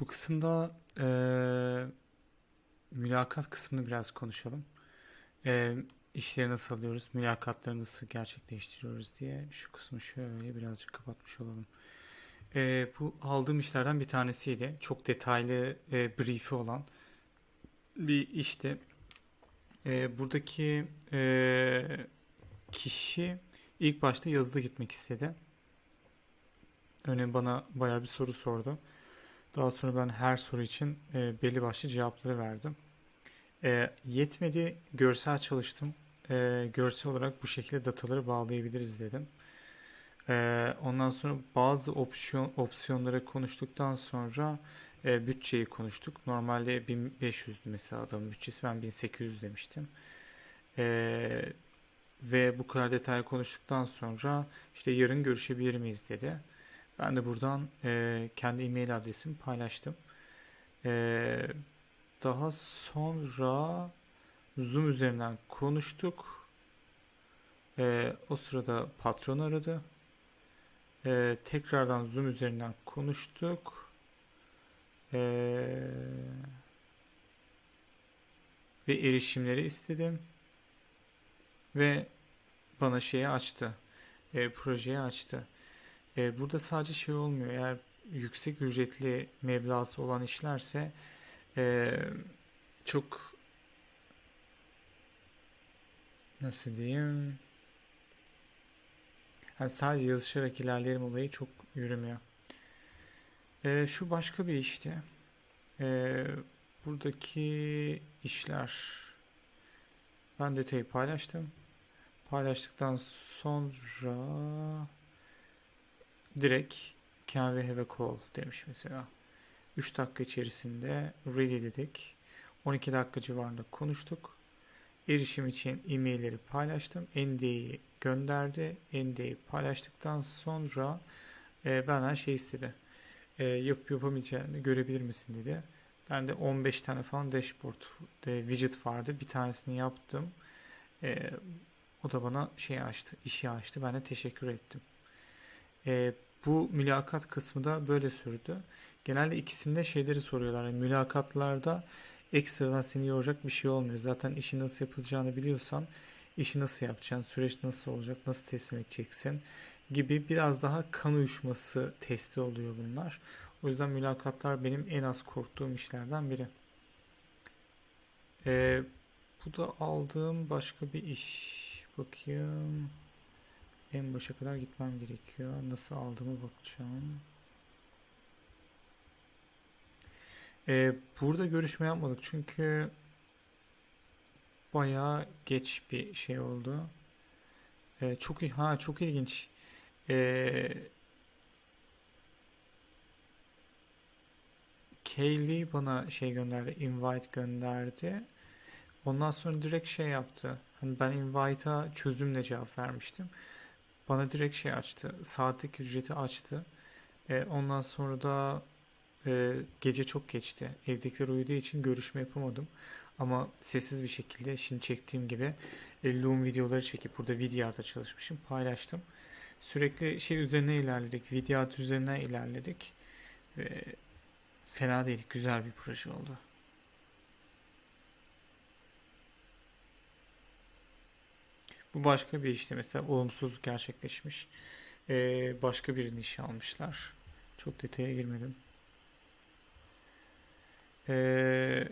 Bu kısımda eee, mülakat kısmını biraz konuşalım. Eee işleri nasıl alıyoruz, mülakatları nasıl gerçekleştiriyoruz diye şu kısmı şöyle birazcık kapatmış olalım. Eee, bu aldığım işlerden bir tanesiydi. Çok detaylı e, brief'i olan bir işti. Eee, buradaki eee, kişi ilk başta yazılı gitmek istedi. Örneğin bana bayağı bir soru sordu. Daha sonra ben her soru için e, belli başlı cevapları verdim. E, yetmedi, görsel çalıştım. E, görsel olarak bu şekilde dataları bağlayabiliriz dedim. E, ondan sonra bazı opsiyon opsiyonları konuştuktan sonra e, bütçeyi konuştuk. Normalde 1500'dü mesela adamın bütçesi, ben 1800 demiştim. E, ve bu kadar detay konuştuktan sonra işte yarın görüşebilir miyiz dedi. Ben de buradan e, kendi e-mail adresimi paylaştım. E, daha sonra Zoom üzerinden konuştuk. E, o sırada patron aradı. E, tekrardan Zoom üzerinden konuştuk. E, ve erişimleri istedim. Ve bana şeyi açtı. E, projeyi açtı. E, burada sadece şey olmuyor. Eğer yüksek ücretli meblası olan işlerse e, çok nasıl diyeyim yani sadece yazışarak ilerleyelim olayı çok yürümüyor. E, şu başka bir işti. E, buradaki işler ben detayı paylaştım. Paylaştıktan sonra direkt can we have a call demiş mesela. 3 dakika içerisinde ready dedik. 12 dakika civarında konuştuk. Erişim için e-mailleri paylaştım. NDA'yı gönderdi. NDA'yı paylaştıktan sonra e, benden şey istedi. E, yapıp yapamayacağını görebilir misin dedi. Ben de 15 tane falan dashboard e, widget vardı. Bir tanesini yaptım. E, o da bana şey açtı, işi açtı. Ben de teşekkür ettim. E, bu mülakat kısmı da böyle sürdü. Genelde ikisinde şeyleri soruyorlar. Yani mülakatlarda ekstradan seni yoracak bir şey olmuyor. Zaten işi nasıl yapılacağını biliyorsan işi nasıl yapacaksın, süreç nasıl olacak, nasıl teslim edeceksin gibi biraz daha kan uyuşması testi oluyor bunlar. O yüzden mülakatlar benim en az korktuğum işlerden biri. Ee, bu da aldığım başka bir iş. Bakayım. En başa kadar gitmem gerekiyor. Nasıl aldığımı bakacağım. Ee, burada görüşme yapmadık çünkü bayağı geç bir şey oldu. Ee, çok ha çok ilginç. Ee, Kaylee bana şey gönderdi, invite gönderdi. Ondan sonra direkt şey yaptı. Hani ben invite'a çözümle cevap vermiştim. Bana direkt şey açtı. Saatlik ücreti açtı. E, ondan sonra da e, gece çok geçti. Evdekiler uyuduğu için görüşme yapamadım. Ama sessiz bir şekilde şimdi çektiğim gibi e, Loom videoları çekip burada VDR'da çalışmışım. Paylaştım. Sürekli şey üzerine ilerledik. VDR üzerinden ilerledik. Ve fena değil. Güzel bir proje oldu. Bu başka bir işte mesela olumsuz gerçekleşmiş. Ee, başka birini işe almışlar. Çok detaya girmedim. Ee,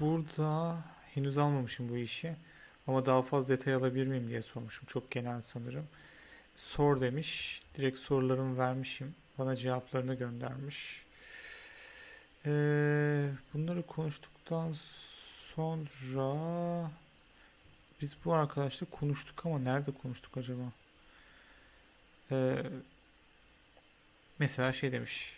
burada henüz almamışım bu işi. Ama daha fazla detay alabilir miyim diye sormuşum. Çok genel sanırım. Sor demiş. Direkt sorularımı vermişim. Bana cevaplarını göndermiş. Ee, bunları konuştuktan sonra biz bu arkadaşla konuştuk ama nerede konuştuk acaba? Ee, mesela şey demiş.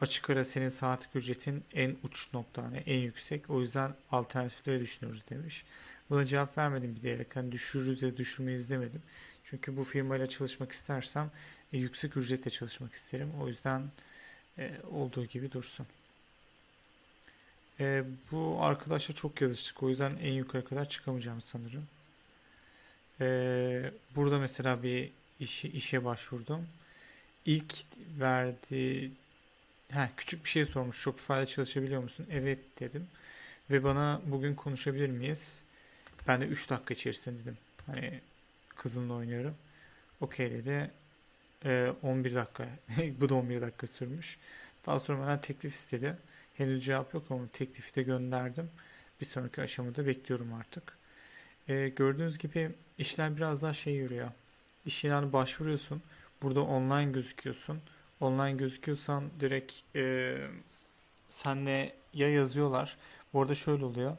Açık ara senin saatlik ücretin en uç nokta, yani en yüksek. O yüzden alternatifleri düşünüyoruz demiş. Buna cevap vermedim bir diyerek. Hani düşürürüz ya düşürmeyiz demedim. Çünkü bu firmayla çalışmak istersem e, yüksek ücretle çalışmak isterim. O yüzden e, olduğu gibi dursun. E, bu arkadaşla çok yazıştık. O yüzden en yukarı kadar çıkamayacağım sanırım. E, burada mesela bir işi, işe başvurdum. İlk verdiği ha, küçük bir şey sormuş. Shopify'da çalışabiliyor musun? Evet dedim. Ve bana bugün konuşabilir miyiz? Ben de 3 dakika içerisinde dedim. Hani kızımla oynuyorum. Okey dedi. Ee, 11 dakika. Bu da 11 dakika sürmüş. Daha sonra bana teklif istedi. Henüz cevap yok ama teklifi de gönderdim. Bir sonraki aşamada bekliyorum artık. Ee, gördüğünüz gibi işler biraz daha şey yürüyor. İş ilanı başvuruyorsun. Burada online gözüküyorsun. Online gözüküyorsan direkt e, senle ya yazıyorlar. Bu arada şöyle oluyor.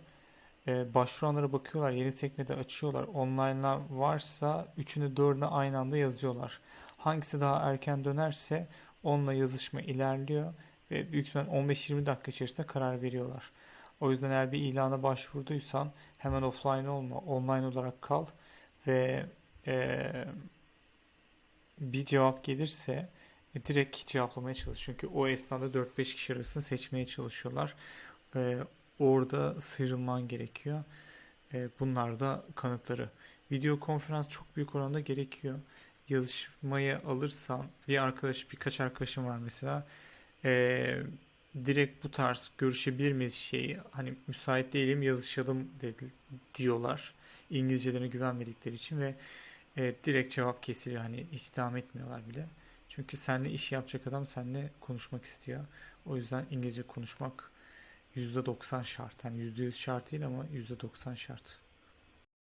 E, başvuranlara bakıyorlar. Yeni sekmede açıyorlar. Online'lar varsa üçünü dördüne aynı anda yazıyorlar. Hangisi daha erken dönerse onunla yazışma ilerliyor ve büyük ihtimal 15-20 dakika içerisinde karar veriyorlar. O yüzden eğer bir ilana başvurduysan hemen offline olma, online olarak kal ve e, bir cevap gelirse e, direkt cevaplamaya çalış. Çünkü o esnada 4-5 kişi arasında seçmeye çalışıyorlar. E, orada sıyrılman gerekiyor. E, bunlar da kanıtları. Video konferans çok büyük oranda gerekiyor. Yazışmaya alırsan bir arkadaş, birkaç arkadaşım var mesela. E, direkt bu tarz görüşebilir miyiz şeyi hani müsait değilim yazışalım dedi, diyorlar. İngilizcelerine güvenmedikleri için ve e, direkt cevap kesiliyor. Hani devam etmiyorlar bile. Çünkü seninle iş yapacak adam seninle konuşmak istiyor. O yüzden İngilizce konuşmak %90 şart. Yani %100 şart değil ama %90 şart.